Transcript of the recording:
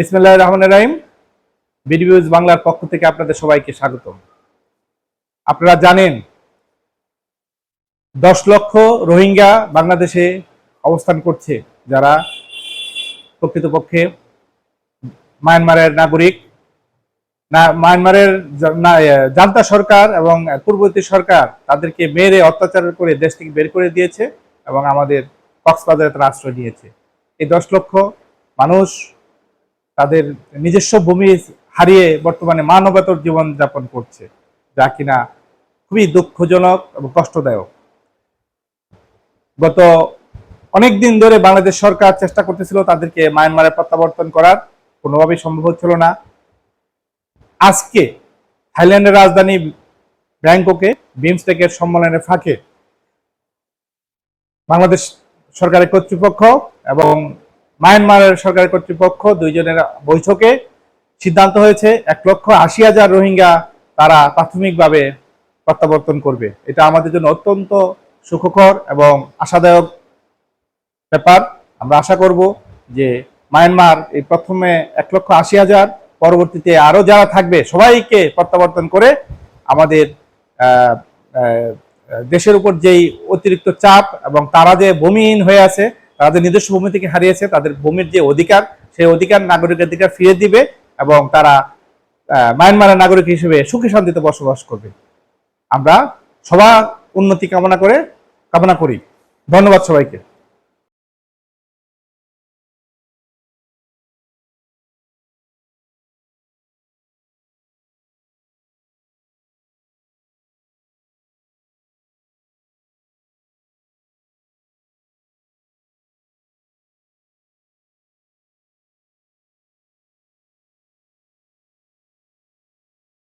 বিসমিল্লাহ রহমান রাহিম। বিডিবিউজ বাংলার পক্ষ থেকে আপনাদের সবাইকে স্বাগত আপনারা জানেন, দশ লক্ষ রোহিঙ্গা বাংলাদেশে অবস্থান করছে যারা প্রকৃতপক্ষে মায়ানমারের নাগরিক। না, মায়ানমারের জান্তা সরকার এবং পূর্ববর্তী সরকার তাদেরকে মেরে অত্যাচার করে দেশ থেকে বের করে দিয়েছে এবং আমাদের কক্সবাজারে তারা আশ্রয় দিয়েছে এই দশ লক্ষ মানুষ তাদের নিজস্ব ভূমি হারিয়ে বর্তমানে মানবতর জীবন যাপন করছে, যা কিনা খুবই দুঃখজনক এবং কষ্টদায়ক। গত অনেক দিন ধরে বাংলাদেশ সরকার চেষ্টা করতেছিল তাদেরকে মায়ানমারে প্রত্যাবর্তন করার, কোনোভাবেই সম্ভব হচ্ছিল না। আজকে থাইল্যান্ডের রাজধানী ব্যাংককে বিমস্টেকের সম্মেলনের ফাঁকে বাংলাদেশ সরকারের কর্তৃপক্ষ এবং মায়ানমারের সরকার কর্তৃপক্ষ দুইজনের বৈঠকে সিদ্ধান্ত হয়েছে, এক লক্ষ আশি হাজার রোহিঙ্গা তারা প্রাথমিকভাবে প্রত্যাবর্তন করবে। এটা আমাদের জন্য অত্যন্ত সুখকর এবং আশাদায়ক ব্যাপার। আমরা আশা করব যে মায়ানমার এই প্রথমে এক লক্ষ আশি হাজার, পরবর্তীতে আরও যারা থাকবে সবাইকে প্রত্যাবর্তন করে আমাদের দেশের উপর যেই অতিরিক্ত চাপ এবং তারা যে ভূমিহীন হয়ে আছে যে নিজস্ব ভূমি থেকে হারিয়েছে, তাদের ভূমির যে অধিকার, সেই অধিকার নাগরিক অধিকার ফিরে দিবে এবং তারা মায়ানমারের নাগরিক হিসেবে সুখে শান্তিতে বসবাস করবে। আমরা সবার উন্নতি কামনা করে, কামনা করি। ধন্যবাদ সবাইকে।